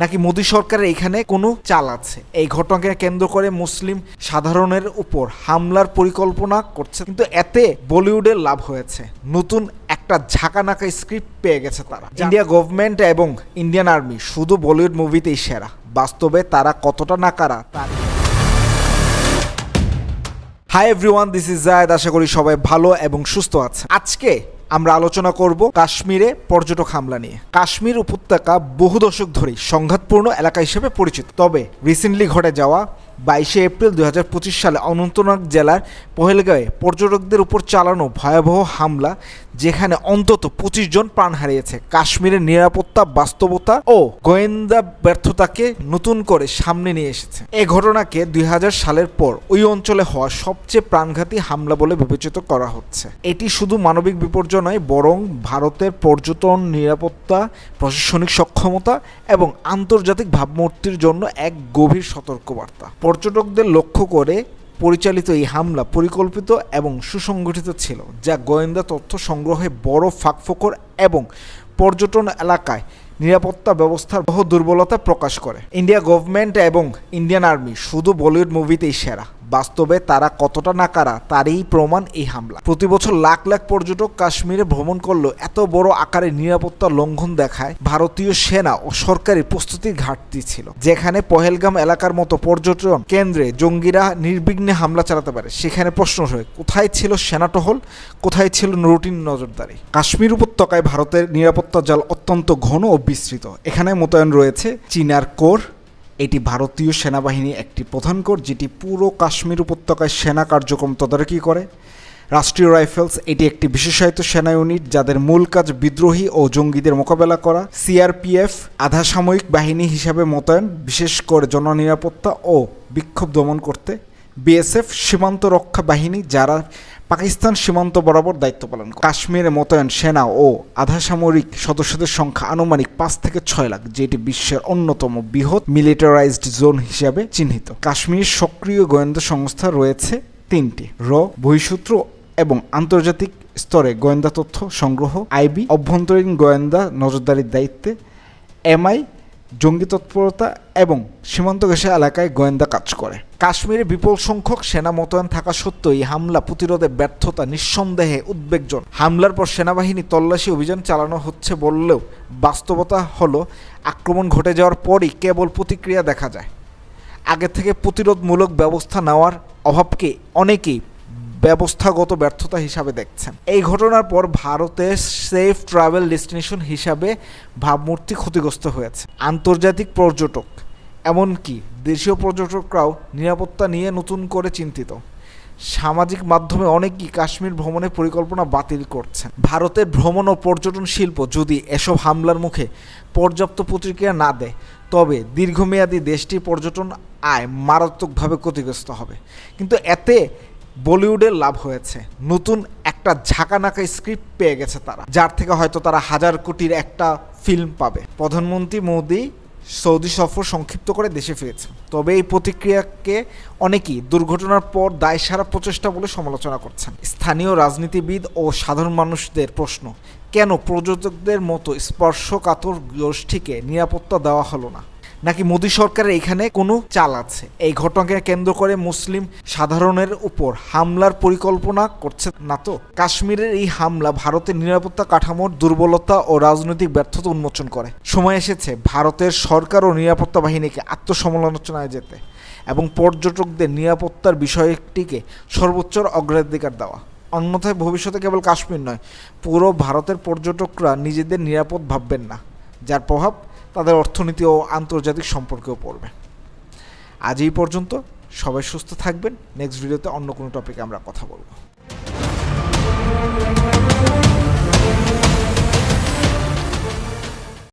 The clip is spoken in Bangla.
নাকি মোদী সরকারের এখানে কোনো চাল আছে? এই ঘটনাকে কেন্দ্র করে মুসলিম সাধারণের উপর হামলার পরিকল্পনা করছে, কিন্তু এতে বলিউডের লাভ হয়েছে। নতুন একটা ঝাঁকানাকা স্ক্রিপ্ট পেয়ে গেছে তারা। ইন্ডিয়া গভর্নমেন্ট এবং ইন্ডিয়ান আর্মি শুধু বলিউড মুভিতেই সেরা। বাস্তবে তারা কতটা নাকারা তার hi everyone, this is Zayed. আশা করি সবাই ভালো এবং সুস্থ আছে আজকে আমরা আলোচনা করব কাশ্মীরে পর্যটক হামলা নিয়ে। কাশ্মীর উপত্যকা বহু দশক ধরেই সংঘাতপূর্ণ এলাকা হিসেবে পরিচিত। তবে রিসেন্টলি ঘটে যাওয়া বাইশে এপ্রিল দুই হাজার পঁচিশ সালে অনন্তনাগ জেলার পহেলগাঁয়ে পর্যটকদের উপর চালানো ভয়াবহ হামলা, যেখানে অন্তত পঁচিশ জন প্রাণ হারিয়েছে। কাশ্মীরের নিরাপত্তা, বাস্তবতা ও গোয়েন্দা ব্যর্থতাকে নতুন করে সামনে নিয়ে এসেছে। এ ঘটনাকে দুই হাজার সালের পর ওই অঞ্চলে হওয়া সবচেয়ে প্রাণঘাতী হামলা বলে বিবেচিত করা হচ্ছে। এটি শুধু মানবিক বিপর্যয় নয়, বরং ভারতের পর্যটন নিরাপত্তা, প্রশাসনিক সক্ষমতা এবং আন্তর্জাতিক ভাবমূর্তির জন্য এক গভীর সতর্কবার্তা। পর্যটকদের লক্ষ্য করে পরিচালিত এই হামলা পরিকল্পিত এবং সুসংগঠিত ছিল, যা গোয়েন্দা তথ্য সংগ্রহে বড় ফাঁকফোকর এবং পর্যটন এলাকায় নিরাপত্তা ব্যবস্থার বহু দুর্বলতা প্রকাশ করে। ইন্ডিয়া গভর্নমেন্ট এবং ইন্ডিয়ান আর্মি শুধু বলিউড মুভিতেই সেরা। বাস্তবে তারা কতটা নাকারা, তারই প্রমাণ এই হামলা। প্রতি বছর লাখ লাখ পর্যটক কাশ্মীরে ভ্রমণ করলেও এত বড় আকারে নিরাপত্তা লঙ্ঘন দেখায় ভারতীয় সেনা ও সরকারি প্রস্তুতির ঘাটতি ছিল। যেখানে পহেলগাম এলাকার মতো পর্যটন কেন্দ্রে জঙ্গিরা নির্বিঘ্নে হামলা চালাতে পারে। সেখানে প্রশ্ন হয় কোথায় ছিল সেনাটহল কোথায় ছিল রুটিন নজরদারি? কাশ্মীর উপত্যকায় ভারতের নিরাপত্তা জাল অত্যন্ত ঘন ও বিস্তৃত। এখানে মোতায়েন রয়েছে চীনার কোর, এটি ভারতীয় সেনাবাহিনী একটি প্রধান কোর, যেটি পুরো কাশ্মীর উপত্যকায় সেনা কার্যক্রম তদারকি করে। রাষ্ট্রীয় রাইফেলস, এটি একটি বিশেষায়িত সেনা ইউনিট যাদের মূল কাজ বিদ্রোহী ও জঙ্গিদের মোকাবেলা করা। সিআরপিএফ, আধা সাময়িক বাহিনী হিসাবে মোতায়েন, বিশেষ করে জননিরাপত্তা ও বিক্ষোভ দমন করতে। বিএসএফ সীমান্ত রক্ষা বাহিনী যারা পাকিস্তান সীমান্ত বরাবর দায়িত্ব পালন করে। কাশ্মীরে মোতায়েন সেনা ও আধাসামরিক সদস্যদের সংখ্যা আনুমানিক পাঁচ থেকে ছয় লাখ, যেটি বিশ্বের অন্যতম বৃহৎ মিলিটারাইজড জোন হিসাবে চিহ্নিত। কাশ্মীর সক্রিয় গোয়েন্দা সংস্থা রয়েছে তিনটি, র, বহিঃসূত্র এবং আন্তর্জাতিক স্তরে গোয়েন্দা তথ্য সংগ্রহ আইবি অভ্যন্তরীণ গোয়েন্দা নজরদারির দায়িত্বে এমআই জঙ্গি তৎপরতা এবং সীমান্ত ঘেঁষা এলাকায় গোয়েন্দা কাজ করে। কাশ্মীরে বিপুল সংখ্যক সেনা মোতায়েন থাকা সত্ত্বেও এই হামলা প্রতিরোধে ব্যর্থতা নিঃসন্দেহে উদ্বেগজন হামলার পর সেনাবাহিনী তল্লাশি অভিযান চালানো হচ্ছে বললেও বাস্তবতা হলো, আক্রমণ ঘটে যাওয়ার পরই কেবল প্রতিক্রিয়া দেখা যায়। আগে থেকে প্রতিরোধমূলক ব্যবস্থা নেওয়ার অভাবকে অনেকেই ব্যবস্থাগত ব্যর্থতা হিসাবে দেখছেন। এই ঘটনার পর ভারতের সেফ ট্রাভেল ডেস্টিনেশন হিসাবে ভাবমূর্তি ক্ষতিগ্রস্ত হয়েছে। আন্তর্জাতিক পর্যটক, এমনকি দেশীয় পর্যটকরাও নিরাপত্তা নিয়ে নতুন করে চিন্তিত। সামাজিক মাধ্যমে অনেকেই কাশ্মীর ভ্রমণের পরিকল্পনা বাতিল করছেন। ভারতের ভ্রমণ ও পর্যটন শিল্প যদি এসব হামলার মুখে পর্যাপ্ত প্রতিক্রিয়া না দেয়, তবে দীর্ঘমেয়াদী দেশটির পর্যটন আয় মারাত্মকভাবে ক্ষতিগ্রস্ত হবে। কিন্তু এতে বলিউডের লাভ হয়েছে। নতুন একটা ঝাঁকানাকা স্ক্রিপ্ট পেয়ে গেছে তারা। যার থেকে হয়তো তারা হাজার কোটির একটা ফিল্ম পাবে। প্রধানমন্ত্রী মোদি সৌদি সফর সংক্ষিপ্ত করে দেশে ফিরেছেন। তবে এই প্রতিক্রিয়াকে অনেকেই দুর্ঘটনার পর দায় সারা প্রচেষ্টা বলে সমালোচনা করছেন। স্থানীয় রাজনীতিবিদ ও সাধারণ মানুষদের প্রশ্ন, কেন প্রযোজকদের মতো স্পর্শকাতর গোষ্ঠীকে নিরাপত্তা দেওয়া হলো না? নাকি মোদী সরকারের এখানে কোনো চাল আছে? এই ঘটনাকে কেন্দ্র করে মুসলিম সাধারণের উপর হামলার পরিকল্পনা করছে না তো কাশ্মীরের এই হামলা ভারতের নিরাপত্তা কাঠামোর দুর্বলতা ও রাজনৈতিক ব্যর্থতা উন্মোচন করে। সময় এসেছে ভারতের সরকার ও নিরাপত্তা বাহিনীকে আত্মসমালোচনায় যেতে এবং পর্যটকদের নিরাপত্তার বিষয়টিকে সর্বোচ্চ অগ্রাধিকার দেওয়া। অন্যথায় ভবিষ্যতে কেবল কাশ্মীর নয়, পুরো ভারতের পর্যটকরা নিজেদের নিরাপদ ভাববেন না, যার প্রভাব তাদের অর্থনীতি ও আন্তর্জাতিক সম্পর্কেও পড়বে। আজ এই পর্যন্ত, সবাই সুস্থ থাকবেন। নেক্সট ভিডিওতে অন্য কোনো টপিকে আমরা কথা বলব।